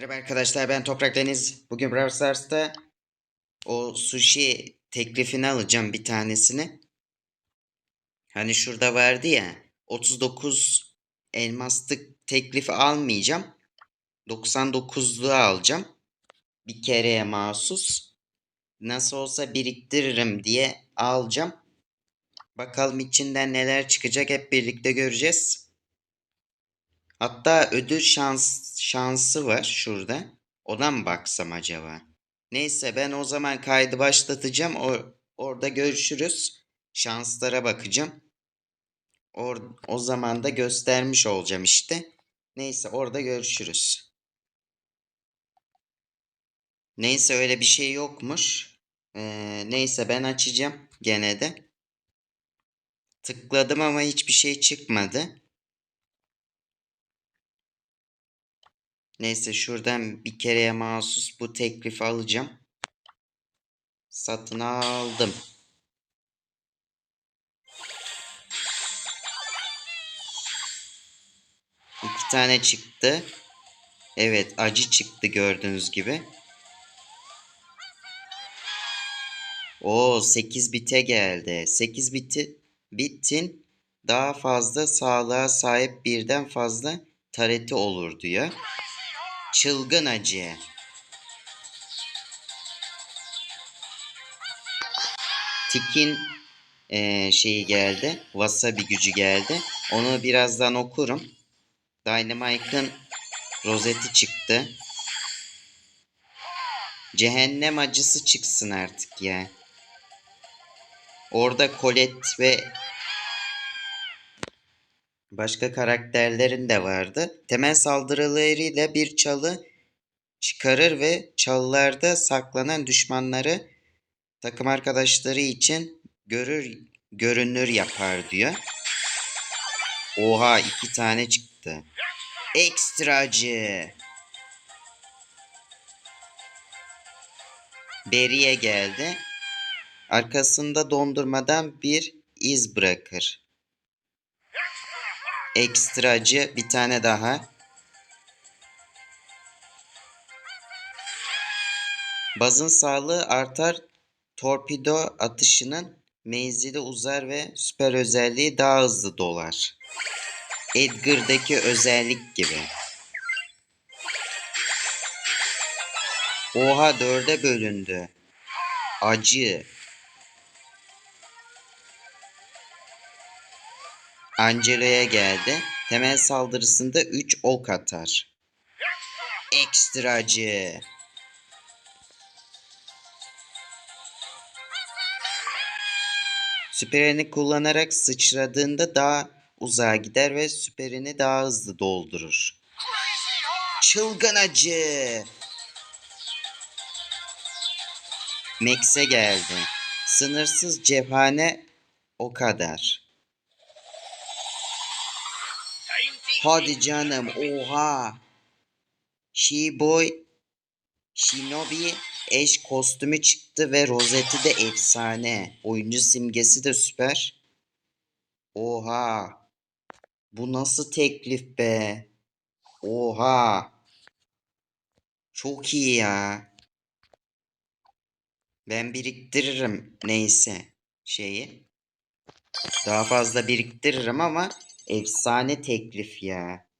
Merhaba arkadaşlar ben Toprak Deniz. Bugün Brawl Stars'ta o sushi teklifini alacağım bir tanesini. Hani şurada vardı ya 39 elmaslık teklifi almayacağım. 99'luğu alacağım. Bir kereye mahsus. Nasıl olsa biriktiririm diye alacağım. Bakalım içinden neler çıkacak hep birlikte göreceğiz. Hatta ödül şans şansı var şurada. Ona mı baksam acaba? Neyse ben o zaman kaydı başlatacağım. O, orada görüşürüz. Şanslara bakacağım. Or, o zaman da göstermiş olacağım işte. Neyse orada görüşürüz. Neyse öyle bir şey yokmuş. Ee, neyse ben açacağım gene de. Tıkladım ama hiçbir şey çıkmadı. Neyse şuradan bir kereye mahsus bu teklifi alacağım. Satın aldım. İki tane çıktı. Evet acı çıktı gördüğünüz gibi. O 8 bite geldi. 8 biti bitin daha fazla sağlığa sahip birden fazla tareti olur diyor. Çılgın acı. Tik'in eee, şeyi geldi. Wasabi gücü geldi. Onu birazdan okurum. Dynamite'ın rozeti çıktı. Cehennem acısı çıksın artık ya. Orada Colette ve başka karakterlerin de vardı. Temel saldırılarıyla bir çalı çıkarır ve çalılarda saklanan düşmanları takım arkadaşları için görür görünür yapar diyor. Oha iki tane çıktı. Ekstracı. Beriye geldi. Arkasında dondurmadan bir iz bırakır. Ekstracı bir tane daha. Bazın sağlığı artar. Torpido atışının menzili uzar ve süper özelliği daha hızlı dolar. Edgar'daki özellik gibi. Oha dörde bölündü. Acı. Angelo'ya geldi. Temel saldırısında 3 ok atar. Ekstracı. Süperini kullanarak sıçradığında daha uzağa gider ve süperini daha hızlı doldurur. Çılgın acı. Max'e geldi. Sınırsız cephane o kadar. Hadi canım oha. She-Boy Shinobi eş kostümü çıktı ve rozeti de efsane. Oyuncu simgesi de süper. Oha. Bu nasıl teklif be? Oha. Çok iyi ya. Ben biriktiririm neyse şeyi. Daha fazla biriktiririm ama efsane teklif ya.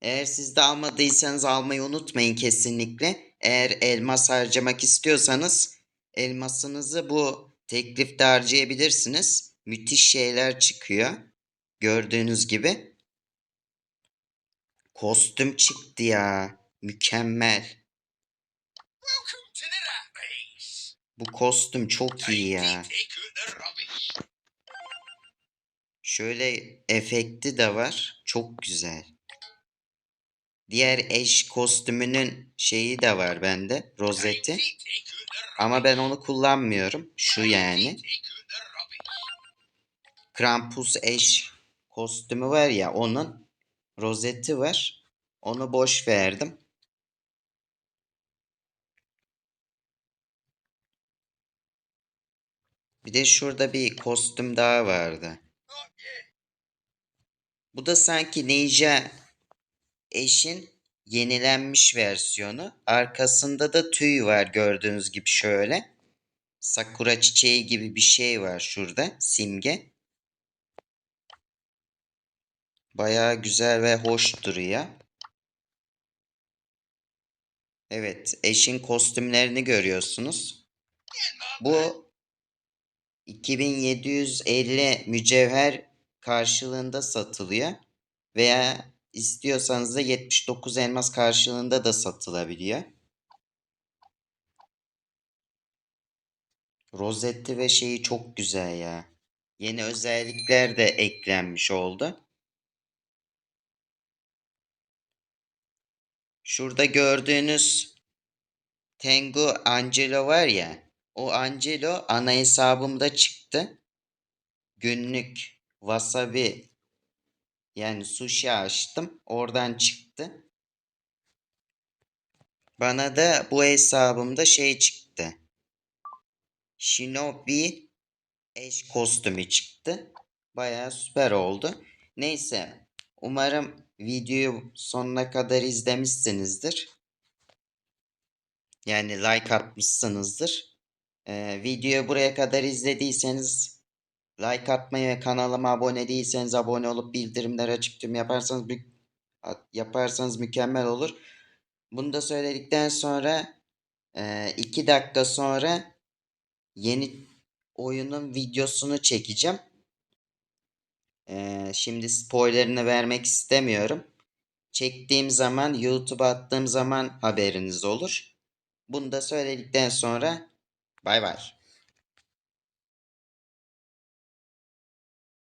Eğer siz de almadıysanız almayı unutmayın kesinlikle. Eğer elmas harcamak istiyorsanız elmasınızı bu teklifte harcayabilirsiniz. Müthiş şeyler çıkıyor. Gördüğünüz gibi. Kostüm çıktı ya. Mükemmel. Bu kostüm çok iyi ya. Şöyle efekti de var. Çok güzel. Diğer eş kostümünün şeyi de var bende. Rozeti. Ama ben onu kullanmıyorum. Şu yani. Krampus eş kostümü var ya onun rozeti var. Onu boş verdim. Bir de şurada bir kostüm daha vardı. Bu da sanki Ninja eşin yenilenmiş versiyonu. Arkasında da tüy var gördüğünüz gibi şöyle. Sakura çiçeği gibi bir şey var şurada simge. Bayağı güzel ve hoş duruyor. Evet, eşin kostümlerini görüyorsunuz. Bu 2750 mücevher karşılığında satılıyor veya istiyorsanız da 79 elmas karşılığında da satılabiliyor. Rozetti ve şeyi çok güzel ya. Yeni özellikler de eklenmiş oldu. Şurada gördüğünüz Tengu Angelo var ya. O Angelo ana hesabımda çıktı. Günlük wasabi yani sushi açtım. Oradan çıktı. Bana da bu hesabımda şey çıktı. Shinobi eş kostümü çıktı. Bayağı süper oldu. Neyse. Umarım videoyu sonuna kadar izlemişsinizdir. Yani like atmışsınızdır. Ee, videoyu buraya kadar izlediyseniz like atmayı ve kanalıma abone değilseniz abone olup bildirimleri açıp tüm yaparsanız mü- yaparsanız mükemmel olur. Bunu da söyledikten sonra 2 dakika sonra yeni oyunun videosunu çekeceğim. Ee, şimdi spoilerını vermek istemiyorum. Çektiğim zaman YouTube'a attığım zaman haberiniz olur. Bunu da söyledikten sonra bay bay.